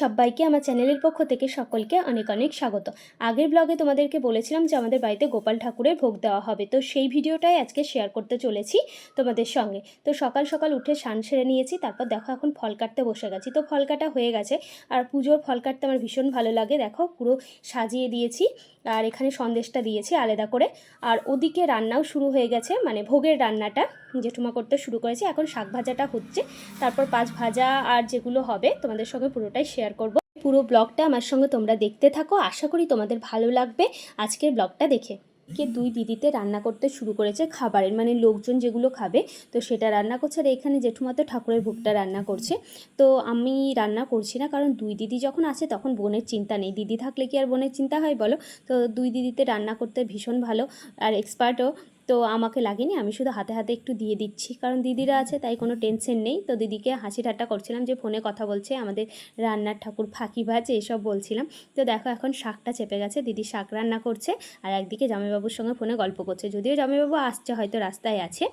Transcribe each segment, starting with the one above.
সবাইকে আমার চ্যানেলের পক্ষ থেকে সকলকে অনেক অনেক স্বাগত। আগের ব্লগে তোমাদেরকে বলেছিলাম যে আমাদের বাড়িতে গোপাল ঠাকুরের ভোগ দেওয়া হবে। তো সেই ভিডিওটাই আজকে শেয়ার করতে চলেছি তোমাদের সঙ্গে। তো সকাল সকাল উঠে সান সেরে নিয়েছি, তারপর দেখো এখন ফল কাটতে বসে গেছি। তো ফল কাটা হয়ে গেছে, আর পুজোর ফল কাটতে আমার ভীষণ ভালো লাগে। দেখো পুরো সাজিয়ে দিয়েছি। আর এখানে সন্দেশটা দিয়েছি আলাদা করে। আর ওদিকে রান্নাও শুরু হয়ে গেছে মানে ভোগের রান্নাটা জেঠুমা করতে শুরু করেছি। এখন শাক ভাজাটা হচ্ছে, তারপর পাঁচ ভাজা আর যেগুলো হবে তোমাদের সঙ্গে পুরোটাই শেয়ার করব। পুরো ব্লগটা আমার সঙ্গে তোমরা দেখতে থাকো, আশা করি তোমাদের ভালো লাগবে আজকের ব্লগটা দেখে। কে দুই দিদিতে রান্না করতে শুরু করেছে খাবারের মানে লোকজন যেগুলো খাবে, তো সেটা রান্না করছে। আর এখানে জেঠুমা তো ঠাকুরের ভোগটা রান্না করছে। তো আমি রান্না করছি না, কারণ দুই দিদি যখন আছে তখন বোনের চিন্তা নেই। দিদি থাকলে কি আর বোনের চিন্তা হয় বলো? তো দুই দিদিতে রান্না করতে ভীষণ ভালো। আর এক্সপার্টও তো আমাকে লাগেনি আমি শুধু হাতে হাতে একটু দিয়ে দিচ্ছি। কারণ দিদিরা আছে তাই কোনো টেনশন নেই। তো দিদিকে হাসি ঠাট্টা করছিলাম যে ফোনে কথা বলছে আমাদের রান্নার ঠাকুর ফাঁকি ভাজে এসব বলছিলাম। তো দেখো এখন শাকটা চেপে গেছে দিদি শাক রান্না করছে আর একদিকে জামাইবাবুর সঙ্গে ফোনে গল্প করছে। যদিও জামাইবাবু আসছে হয়তো রাস্তায় আছে।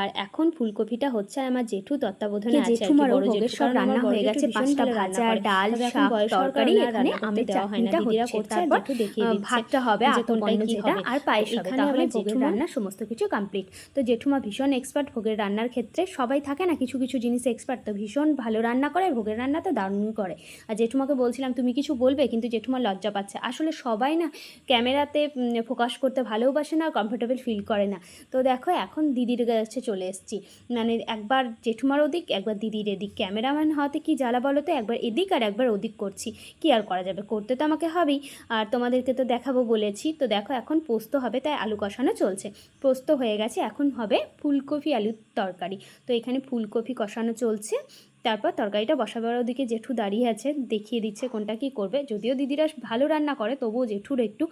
আর এখন ফুলকপিটা হচ্ছে আর আমার জেঠু তত্ত্বাবধানে আছে আর বড় জেঠু, সব রান্না হয়ে গেছে, পাঁচটা ভাজা, ডাল, শাক, তরকারি, এখানে করতে দেওয়া হয় না, দিদিরা করছে, তারপর, জেঠু দেখিয়ে দিচ্ছে। ভাতটা হবে কি। আর পায়েস হবে। তাহলে ভোগের রান্না সমস্ত কিছু কমপ্লিট তো জেঠুমা ভীষণ এক্সপার্ট ভোগের রান্নার ক্ষেত্রে। সবাই থাকে না, কিছু কিছু জিনিস এক্সপার্ট তো ভীষণ ভালো রান্না করে ভোগের রান্না তো দারুণ করে। আর জেঠুমাকে বলছিলাম, তুমি কিছু বলবে? কিন্তু জেঠুমা লজ্জা পাচ্ছে। আসলে সবাই না ক্যামেরাতে ফোকাস করতে ভালোবাসে না কমফোর্টেবল ফিল করে না। তো দেখো, এখন দিদির কাছে চলে এসেছি। মানে একবার জেঠুমার ওদিক, একবার দিদির এদিক। ক্যামেরাম্যান হওয়াতে কি জ্বালা বলো তো, একবার এদিক আর একবার ওদিক করছি। কি আর করা যাবে? করতে তো আমাকে হবেই। আর তোমাদেরকে তো দেখাবো বলেছি। তো দেখো, এখন পোস্ত হবে, তাই আলু কষানো চলছে। পোস্ত হয়ে গেছে। এখন হবে ফুলকপি আলুর তরকারি। তো এখানে ফুলকপি কষানো চলছে। তারপর তরকারিটা বসাবার ওদিকে জেঠু দাঁড়িয়ে আছে, দেখিয়ে দিচ্ছে কোনটা কি করবে। যদিও দিদিরা ভালো রান্না করে, তবুও জেঠুর একটু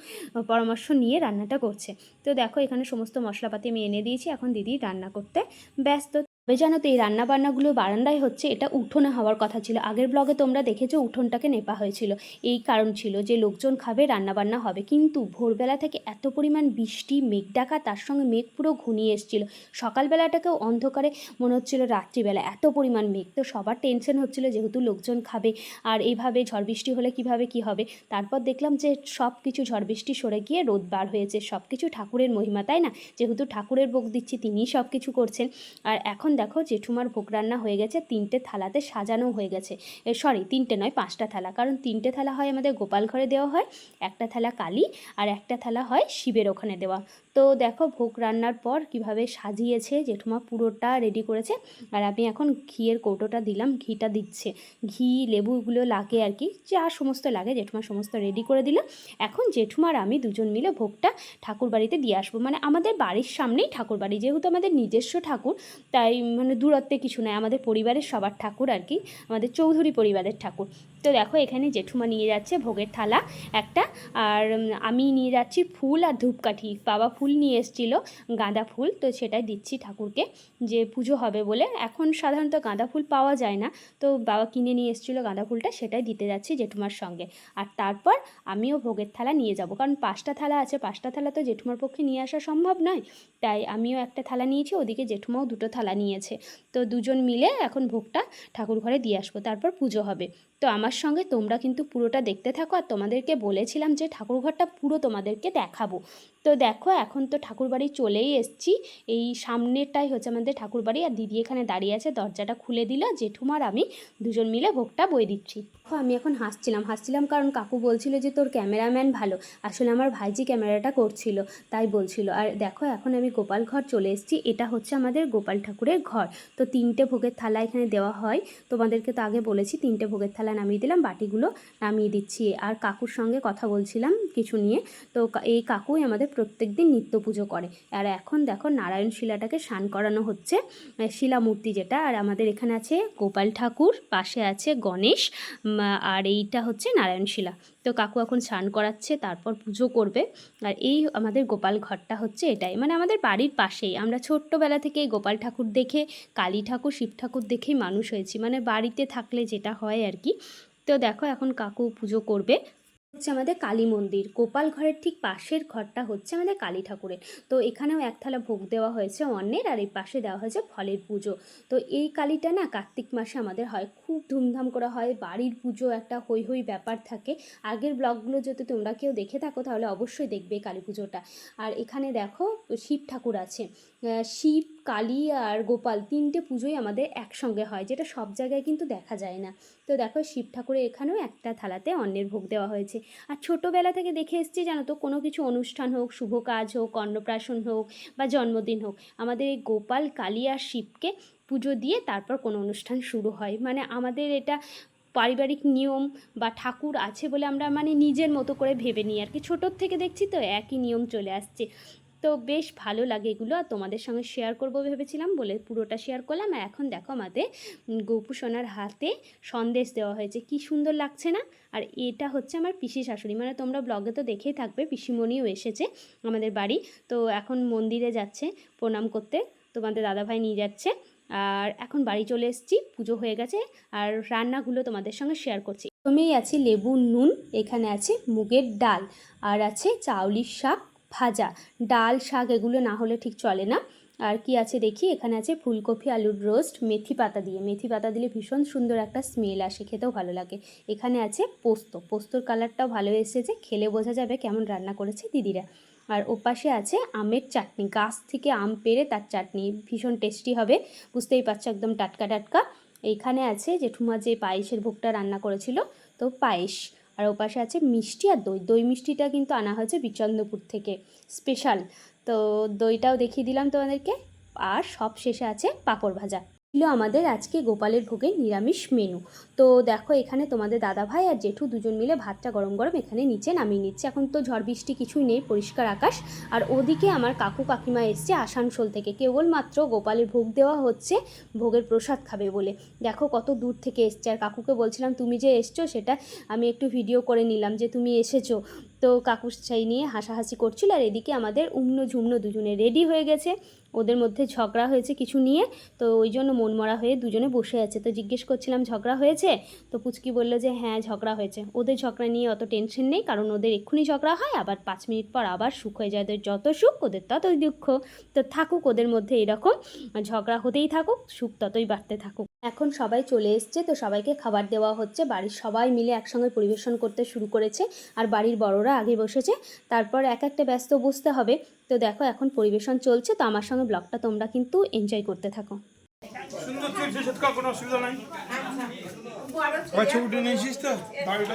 পরামর্শ নিয়ে রান্নাটা করছে। তো দেখো এখানে সমস্ত মশলাপাতি আমি এনে দিয়েছি। এখন দিদি রান্না করতে ব্যস্ত তবে জানো তো এই রান্নাবান্নাগুলো বারান্দায় হচ্ছে, এটা উঠোনে হওয়ার কথা ছিল। আগের ব্লগে তোমরা দেখেছ উঠোনটাকে নেপা হয়েছিল। এই কারণ ছিল যে লোকজন খাবে, রান্নাবান্না হবে। কিন্তু ভোরবেলা থেকে এত পরিমাণ বৃষ্টি, মেঘ ডাকা, তার সঙ্গে মেঘ পুরো ঘনিয়ে এসেছিল। সকালবেলাটাকেও অন্ধকারে মনে হচ্ছিল রাত্রিবেলা, এত পরিমাণ মেঘ। তো সবার টেনশন হচ্ছিল যেহেতু লোকজন খাবে, আর এইভাবে ঝড় বৃষ্টি হলে কীভাবে কি হবে? তারপর দেখলাম যে সব কিছু ঝড় বৃষ্টি সরে গিয়ে রোদ বার হয়েছে। সব কিছু ঠাকুরের মহিমা, তাই না? যেহেতু ঠাকুরের বোক দিচ্ছি, তিনিই সব কিছু করছেন। আর এখন দেখো জেঠুমার ভোগ রান্না হয়ে গেছে, তিনটে থালাতে সাজানো হয়ে গেছে। সরি তিনটে নয়, পাঁচটা থালা। কারণ তিনটে থালা হয় আমাদের গোপাল ঘরে দেওয়া হয়, একটা থালা কালী আর একটা থালা হয় শিবের ওখানে দেওয়া। তো দেখো ভোগ রান্নার পর কীভাবে সাজিয়েছে, জেঠুমা পুরোটা রেডি করেছে। আর আমি এখন ঘিয়ের কৌটোটা দিলাম, ঘিটা দিচ্ছে। ঘি, লেবুগুলো লাগে আর কি, যা সমস্ত লাগে, জেঠুমা সমস্ত রেডি করে দিলাম এখন জেঠুমার আমি দুজন মিলে ভোগটা ঠাকুর বাড়িতে দিয়ে আসব। মানে আমাদের বাড়ির সামনেই ঠাকুর বাড়ি যেহেতু আমাদের নিজস্ব ঠাকুর, তাই মানে দূরত্বে কিছু নয় আমাদের পরিবারের সবার ঠাকুর আর কি আমাদের চৌধুরী পরিবারের ঠাকুর। তো দেখো এখানে জেঠুমা নিয়ে যাচ্ছে ভোগের থালা একটা, আর আমি নিয়ে যাচ্ছি ফুল আর ধূপকাঠি। বাবা ফুল নিয়ে এসেছিল, গাঁদা ফুল, তো সেটাই দিচ্ছি ঠাকুরকে, যে পুজো হবে বলে। এখন সাধারণত গাঁদা ফুল পাওয়া যায় না, তো বাবা কিনে নিয়ে এসেছিল গাঁদা ফুলটা, সেটাই দিতে যাচ্ছি জেঠুমার সঙ্গে। আর তারপর আমিও ভোগের থালা নিয়ে যাব, কারণ পাঁচটা থালা আছে, পাঁচটা থালা তো জেঠুমার পক্ষে নিয়ে আসা সম্ভব নয়। তাই আমিও একটা থালা নিয়েছি, ওদিকে জেঠুমাও দুটো থালা নিয়েছে। তো দুজন মিলে এখন ভোগটা ঠাকুর ঘরে দিয়ে আসব, তারপর পুজো হবে। তো আমার সঙ্গে তোমরা কিন্তু পুরোটা দেখতে থাকো। আর তোমাদেরকে বলেছিলাম যে ঠাকুরঘরটা পুরো তোমাদেরকে দেখাবো। তো দেখো, এখন তো ঠাকুরবাড়ি চলেই এসছি। এই সামনেরটাই হচ্ছে আমাদের ঠাকুরবাড়ি। আর দিদি এখানে দাঁড়িয়ে আছে, দরজাটা খুলে দিল। জেঠুমার আমি দুজন মিলে ভোগটা বই দিচ্ছি। আমি এখন হাসছিলাম। হাসছিলাম কারণ কাকু বলছিল যে তোর ক্যামেরাম্যান ভালো। আসলে আমার ভাইজি ক্যামেরাটা করছিল, তাই বলছিল। আর দেখো, এখন আমি গোপাল ঘর চলে এসেছি। এটা হচ্ছে আমাদের গোপাল ঠাকুরের ঘর। তো তিনটে ভোগের থালা এখানে দেওয়া হয়। তোমাদেরকে তো আগে বলেছি, তিনটে ভোগের থালা নামিয়ে দিলাম, বাটিগুলো নামিয়ে দিচ্ছি। আর কাকুর সঙ্গে কথা বলছিলাম কিছু নিয়ে। তো এই কাকুই আমাদের প্রত্যেক দিন নিত্য পুজো করে। আর এখন দেখো নারায়ণ শিলাটাকে স্নান করানো হচ্ছে। শিলা মূর্তি যেটা, আর আমাদের এখানে আছে গোপাল ঠাকুর, পাশে আছে গণেশ আর এইটা হচ্ছে নারায়ণ শিলা। তো কাকু এখন স্নান করাচ্ছে, তারপর পুজো করবে। আর এই আমাদের গোপাল ঘরটা হচ্ছে এটাই। মানে আমাদের বাড়ির পাশেই। আমরা ছোট্টবেলা থেকে গোপাল ঠাকুর দেখে, কালী ঠাকুর, শিব ঠাকুর দেখেই মানুষ হয়েছি। মানে বাড়িতে থাকলে যেটা হয় আর কি। তো দেখো এখন কাকু পুজো করবে। হচ্ছে আমাদের কালী মন্দির। গোপাল ঘরের ঠিক পাশের ঘরটা হচ্ছে আমাদের কালী ঠাকুরের। তো এখানেও এক থালা ভোগ দেওয়া হয়েছে অন্যের আর এই পাশে দেওয়া হয়েছে ফলের পুজো। তো এই কালীটা না কার্তিক মাসে আমাদের হয়। খুব ধুমধাম করা হয়, বাড়ির পুজো একটা হই হই ব্যাপার থাকে। আগের ব্লগগুলো যদি তোমরা কেউ দেখে থাকো তাহলে অবশ্যই দেখবে কালী পুজোটা। আর এখানে দেখো শিব ঠাকুর আছে। শিব, কালী আর গোপাল তিনটে পুজোই আমাদের একসঙ্গে হয়, যেটা সব জায়গায় কিন্তু দেখা যায় না। তো দেখো শিব ঠাকুরের এখানেও একটা থালাতে অন্যের ভোগ দেওয়া হয়েছে। আর ছোটোবেলা থেকে দেখে এসছি জানো তো, কোনো কিছু অনুষ্ঠান হোক, শুভ কাজ হোক, অন্নপ্রাশন হোক বা জন্মদিন হোক, আমাদের এই গোপাল, কালী আর শিবকে পুজো দিয়ে তারপর কোনো অনুষ্ঠান শুরু হয়। মানে আমাদের এটা পারিবারিক নিয়ম বা ঠাকুর আছে বলে আমরা মানে নিজের মতো করে ভেবে নিই আর কি। ছোটোর থেকে দেখছি তো একই নিয়ম চলে আসছে। তো বেশ ভালো লাগে এগুলো। আর তোমাদের সঙ্গে শেয়ার করব ভেবেছিলাম, বলে পুরোটা শেয়ার করলাম। আর এখন দেখো আমাদের গোপু সোনার হাতে সন্দেশ দেওয়া হয়েছে। কি সুন্দর লাগছে না? আর এটা হচ্ছে আমার পিসি শাশুড়ি। মানে তোমরা ব্লগে তো দেখেই থাকবে, পিসিমণিও এসেছে আমাদের বাড়ি। তো এখন মন্দিরে যাচ্ছে প্রণাম করতে। তোমাদের দাদাভাই নিয়ে যাচ্ছে। আর এখন বাড়ি চলে এসেছি, পুজো হয়ে গেছে। আর রান্নাগুলো তোমাদের সঙ্গে শেয়ার করছি। প্রথমেই আছে লেবু নুন, এখানে আছে মুগের ডাল। আর আছে চাউলির শাক ভাজা। ডাল, শাক এগুলো না হলে ঠিক চলে না। আর কি আছে দেখি? এখানে আছে ফুলকপি, আলুর রোস্ট, মেথি পাতা দিয়ে। মেথি পাতা দিলে ভীষণ সুন্দর একটা স্মেল আসে, খেতেও ভালো লাগে। এখানে আছে পোস্ত। পোস্তর কালারটাও ভালো এসেছে। খেলে বোঝা যাবে কেমন রান্না করেছে দিদিরা। আর ওপাশে আছে আমের চাটনি। গাছ থেকে আম পেড়ে তার চাটনি। ভীষণ টেস্টি হবে। বুঝতেই পারছ, একদম টাটকা টাটকা। এইখানে আছে জেঠুমা যে পায়েসের ভোগটা রান্না করেছিল, তো পায়েস। আর ওপাশে আছে মিষ্টি আর দই। দই মিষ্টিটা কিন্তু আনা হয়েছে বিচন্দ্রপুর থেকে। স্পেশাল। তো দইটাও দেখিয়ে দিলাম তোমাদেরকে। আর সব শেষে আছে পাঁপড় ভাজা। ছিল আমাদের আজকে গোপালের ভোগের নিরামিষ মেনু তো দেখো এখানে তোমাদের দাদা ভাই আর জেঠু দুজন মিলে ভাতটা গরম গরম এখানে নিচে নামিয়ে নিচ্ছে। এখন তো ঝড় বৃষ্টি কিছুই নেই, পরিষ্কার আকাশ। আর ওদিকে আমার কাকু কাকিমা এসছে আসানসোল থেকে। কেবলমাত্র গোপালের ভোগ দেওয়া হচ্ছে, ভোগের প্রসাদ খাবে বলে। দেখো কত দূর থেকে এসছে। আর কাকুকে বলছিলাম, তুমি যে এসছো সেটা আমি একটু ভিডিও করে নিলাম যে তুমি এসেছ। তো কাকু সেই নিয়ে হাসাহাসি করছিল আর এদিকে আমাদের উমনো ঝুমনো দুজনে রেডি হয়ে গেছে। ওদের মধ্যে ঝগড়া হয়েছে কিছু নিয়ে। তো ওই জন্য মনমরা হয়ে দুজনে বসে আছে। তো জিজ্ঞেস করছিলাম, ঝগড়া হয়েছে? তো পুচকি বলল যে হ্যাঁ ঝগড়া হয়েছে। ওদের ঝগড়া নিয়ে অত টেনশন নেই, কারণ ওদের এক্ষুনি ঝগড়া হয়, আবার পাঁচ মিনিট পর আবার সুখ হয়ে যায়। ওদের যত সুখ, ওদের ততই দুঃখ। তো থাকুক ওদের মধ্যে এরকম। ঝগড়া হতেই থাকুক, সুখ ততই বাড়তে থাকুক। এখন সবাই চলে এসছে তো সবাইকে খাবার দেওয়া হচ্ছে। বাড়ির সবাই মিলে একসঙ্গে পরিবেশন করতে শুরু করেছে আর বাড়ির বড়রা আগে বসেছে তারপর এক একটা ব্যস্ত বুঝতে হবে। তো দেখো এখন পরিবেশন চলছে তো আমার সঙ্গে ব্লগটা তোমরা কিন্তু এনজয় করতে থাকো। সুন্দর চলছে সেটা কোনো অসুবিধা নাই। নিয়েছিস তো? বাড়িটা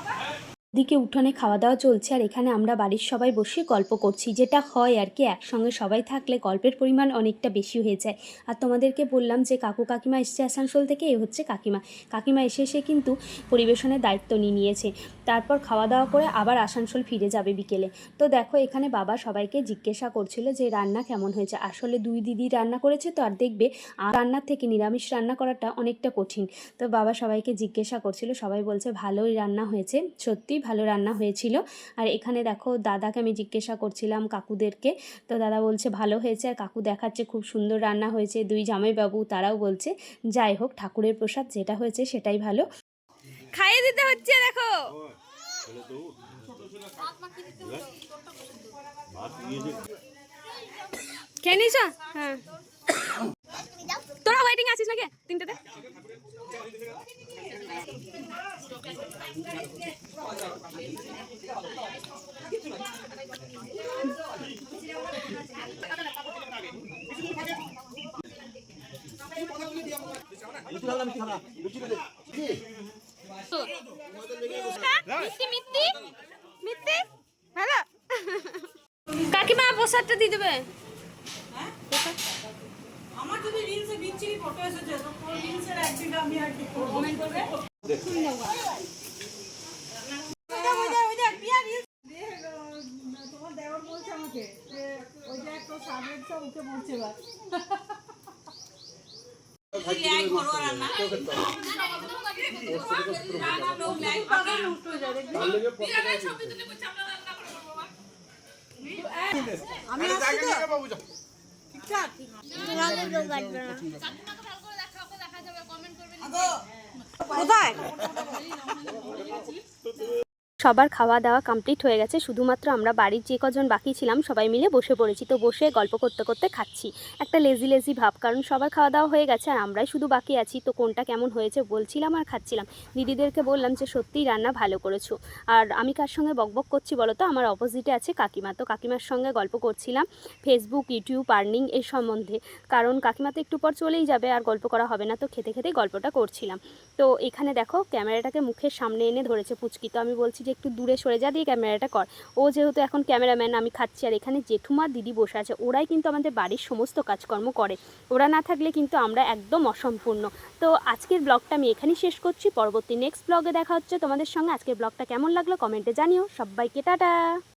দিকে উঠানে খাওয়া দাওয়া চলছে আর এখানে আমরা বাড়ির সবাই বসে গল্প করছি, যেটা হয় আর কি, একসঙ্গে সবাই থাকলে গল্পের পরিমাণ অনেকটা বেশি হয়ে যায়। আর তোমাদেরকে বললাম যে কাকু কাকিমা এসছে আসানসোল থেকে, এ হচ্ছে কাকিমা। কাকিমা এসে এসে কিন্তু পরিবেশনের দায়িত্ব নিয়ে নিয়েছে। তারপর খাওয়া দাওয়া করে আবার আসানসোল ফিরে যাবে বিকেলে। তো দেখো, এখানে বাবা সবাইকে জিজ্ঞাসা করছিল যে রান্না কেমন হয়েছে। আসলে দুই দিদি রান্না করেছে তো, আর দেখবে রান্নার থেকে নিরামিষ রান্না করাটা অনেকটা কঠিন। তো বাবা সবাইকে জিজ্ঞাসা করছিল, সবাই বলছে ভালোই রান্না হয়েছে, সত্যি ভালো রান্না হয়েছিল। আর এখানে দেখো দাদাকে আমি জিজ্ঞাসা করছিলাম কাকুদেরকে। তো দাদা বলছে, ভালো হয়েছে। আর কাকু দেখাচ্ছে খুব সুন্দর রান্না হয়েছে। দুই জামাইবাবু তারাও বলছে, যাই হোক, ঠাকুরের প্রসাদ যেটা হয়েছে সেটাই ভালো। খাইয়ে দিতে হচ্ছে, দেখো। হ্যাঁ। তোরা ওয়েটিং আছিস নাকি? তিনটেতে? কাকিমা প্রসাদটা দিয়ে দেবে। আমার যদি রিলসে বিচ্ছিরি ফটো এসেছে তো রিলসের একদিন আমি আর কি কমেন্ট করবে? আমি ঠিকঠাক। কোথায়? সবার খাওয়া দাওয়া কমপ্লিট হয়ে গেছে। শুধুমাত্র আমরা বাড়ির যে কজন বাকি ছিলাম, সবাই মিলে বসে পড়েছি। তো বসে গল্প করতে করতে খাচ্ছি। একটা লেজি লেজি ভাব, কারণ সবার খাওয়া দাওয়া হয়ে গেছে আর আমরাই শুধু বাকি আছি। তো কোনটা কেমন হয়েছে বলছিলাম আর খাচ্ছিলাম। দিদিদেরকে বললাম যে, সত্যিই রান্না ভালো করেছ। আর আমি কার সঙ্গে বকবক করছি বলো তো? আমার অপোজিটে আছে কাকিমা। তো কাকিমার সঙ্গে গল্প করছিলাম ফেসবুক ইউটিউব আর্নিং এই সম্বন্ধে। কারণ কাকিমা তো একটু পর চলেই যাবে আর গল্প করা হবে না। তো খেতে খেতেই গল্পটা করছিলাম। তো এখানে দেখো, ক্যামেরাটাকে মুখের সামনে এনে ধরেছে পুচকি। তো আমি বলছি যে একটু দূরে সরে যা, দিয়ে ক্যামেরাটা কর। ও যেহেতু এখন ক্যামেরাম্যান, আমি খাচ্ছি। আর এখানে জেঠুমা দিদি বসে আছে। ওরাই কিন্তু আমাদের বাড়ির সমস্ত কাজকর্ম করে। ওরা না থাকলে কিন্তু আমরা একদম অসম্পূর্ণ। তো আজকের ব্লগটা আমি এখানেই শেষ করছি। পরবর্তী নেক্সট ব্লগে দেখা হচ্ছে তোমাদের সঙ্গে। আজকের ব্লগটা কেমন লাগল কমেন্টে জানিও। সবাইকে টাটা!